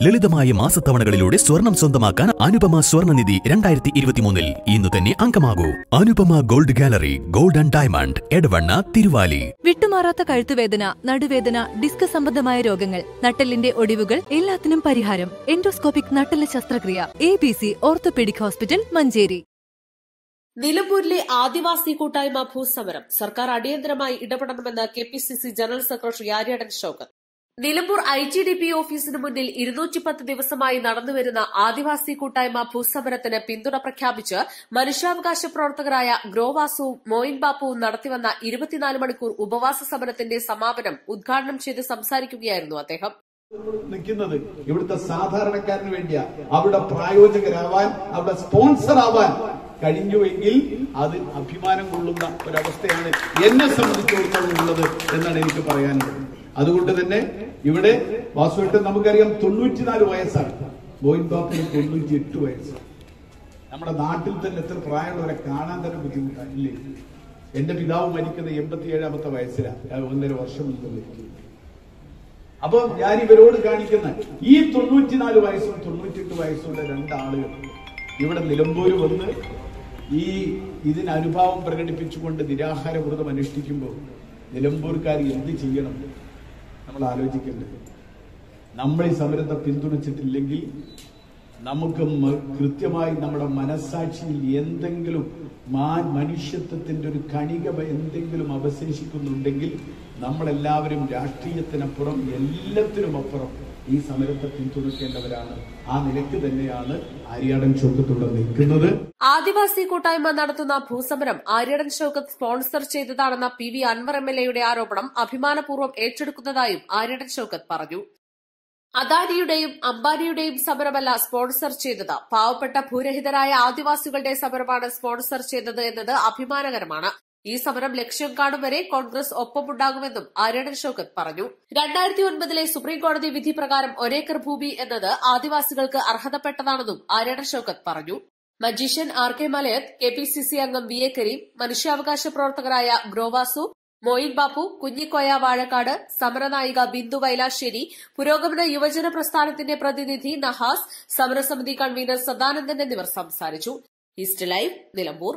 ലളിതമായ മാസത്തവണകളിലൂടെ സ്വർണം സ്വന്തമാക്കാൻ അനുപമ സ്വർണനിധി രണ്ടായിരത്തി ഇരുപത്തിമൂന്നിൽ ഇന്ന് തന്നെ അംഗമാകൂ. Anupama gold gallery gold and diamond Edavanna Thiruvali. വിട്ടുമാറാത്ത കഴുത്തുവേദന നടുവേദന ഡിസ്ക് സംബന്ധമായ രോഗങ്ങൾ നട്ടലിന്റെ ഒടിവുകൾ എല്ലാത്തിനും പരിഹാരം എൻഡോസ്കോപ്പിക് നട്ടല ശസ്ത്രക്രിയ A B C orthopaedic hospital Manjeri. നിലമ്പൂരിലെ ആദിവാസി കൂട്ടായ്മ ഭൂസമരം സർക്കാർ അടിയന്തരമായി ഇടപെടണമെന്ന് K P C C general secretary Aryadan Shoukath Nilambur I G D P ഓഫീസിന് മുന്നിൽ ഇരുന്നൂറ്റി പത്ത് ദിവസമായി നടന്നുവരുന്ന ആദിവാസി കൂട്ടായ്മ ഭൂസമരത്തിന് പിന്തുണ പ്രഖ്യാപിച്ച് മനുഷ്യാവകാശ പ്രവർത്തകരായ ഗ്രോവാസുവും മോയിൻ ബാപ്പുവും നടത്തിവന്ന ഇരുപത്തിനാല് മണിക്കൂർ ഉപവാസ സമരത്തിന്റെ സമാപനം ഉദ്ഘാടനം ചെയ്ത് സംസാരിക്കുകയായിരുന്നു അദ്ദേഹം. നിൽക്കുന്നത് ഇവിടുത്തെ സാധാരണക്കാരന് വേണ്ടിയാ. അവിടെ പ്രായോജകരാവാൻ അവിടെ സ്പോൺസർ ആവാൻ കഴിഞ്ഞുവെങ്കിൽ അത് അഭിമാനം കൊള്ളുന്ന ഒരവസ്ഥയാണ് എന്നെ സംബന്ധിച്ചിടത്തോളം ഉള്ളത് എന്നാണ് എനിക്ക് പറയാനുള്ളത്. അതുകൊണ്ട് തന്നെ ഇവിടെ വാസുവേട്ടൻ നമുക്കറിയാം തൊണ്ണൂറ്റിനാല് വയസ്സാണ്. ബോയിൻ ബാബുവിന് തൊണ്ണൂറ്റി എട്ട് വയസ്സാണ്. നമ്മുടെ നാട്ടിൽ തന്നെ എത്ര പ്രായമുള്ളവരെ കാണാൻ തന്നെ ബുദ്ധിമുട്ടാണ് എന്റെ പിതാവ് മരിക്കുന്നത് എൺപത്തിയേഴാമത്തെ വയസ്സിലാണ് ഒന്നര വർഷം മുമ്പ് മരിക്കുന്നത് അപ്പൊ ഞാൻ ഇവരോട് കാണിക്കുന്ന ഈ തൊണ്ണൂറ്റിനാല് വയസ്സും തൊണ്ണൂറ്റിയെട്ട് വയസ്സുള്ള രണ്ടാളുകൾ ഇവിടെ നിലമ്പൂര് വന്ന് ഈ ഇതിന് അനുഭാവം പ്രകടിപ്പിച്ചുകൊണ്ട് നിരാഹാര വ്രതം അനുഷ്ഠിക്കുമ്പോൾ നിലമ്പൂർക്കാർ എന്ത് ചെയ്യണം? നമ്മൾ ആലോചിക്കേണ്ടത് നമ്മൾ ഈ സമരത്തെ പിന്തുണച്ചിട്ടില്ലെങ്കിൽ നമുക്ക് കൃത്യമായി നമ്മുടെ മനസ്സാക്ഷിയിൽ എന്തെങ്കിലും മനുഷ്യത്വത്തിന്റെ ഒരു കണിക എന്തെങ്കിലും അവശേഷിക്കുന്നുണ്ടെങ്കിൽ നമ്മളെല്ലാവരും രാഷ്ട്രീയത്തിനപ്പുറം എല്ലാത്തിനും അപ്പുറം ഈ സമരത്തെ പിന്തുണയ്ക്കേണ്ടവരാണ്. ആ നിലയ്ക്ക് തന്നെയാണ് ആര്യാടൻ ചോക്കത്തുള്ള നിൽക്കുന്നത്. ആദിവാസി കൂട്ടായ്മ നടത്തുന്ന ഭൂസമരം Aryadan Shoukath sponsor ചെയ്തതാണെന്ന P V Anvar M L എയുടെ ആരോപണം അഭിമാനപൂർവം ഏറ്റെടുക്കുന്നതായും ആര്യടൻ ചോക്കത്ത് പറഞ്ഞു. അദാനിയുടെയും അംബാനിയുടെയും സമരമല്ല സ്പോൺസർ ചെയ്തത്. പാവപ്പെട്ട ഭൂരഹിതരായ ആദിവാസികളുടെ സമരമാണ് സ്പോൺസർ ചെയ്തത് എന്നത് അഭിമാനകരമാണ്. ഈ സമരം ലക്ഷ്യം കാണും വരെ കോൺഗ്രസ് ഒപ്പമുണ്ടാകുമെന്നും ആര്യടൻ ഷൌക്കത്ത് പറഞ്ഞു. രണ്ടായിരത്തി ഒൻപതിലെ സുപ്രീംകോടതി വിധി പ്രകാരം ഒരേക്കർ ഭൂമി എന്നത് ആദിവാസികൾക്ക് അർഹതപ്പെട്ടതാണെന്നും ആര്യടൻ ഷൌക്കത്ത് പറഞ്ഞു. Magician R K Malayath K P C C അംഗം വി എ കരീം മനുഷ്യാവകാശ പ്രവർത്തകരായ ഗ്രോവാസു മോയിൻ ബാപ്പു കുഞ്ഞിക്കോയ വാഴക്കാട് സമരനായിക ബിന്ദു വൈലാശ്ശേരി പുരോഗമന യുവജന പ്രസ്ഥാനത്തിന്റെ പ്രതിനിധി നഹാസ് സമരസമിതി കൺവീനർ സദാനന്ദൻ എന്നിവർ സംസാരിച്ചു. East live Nilambur.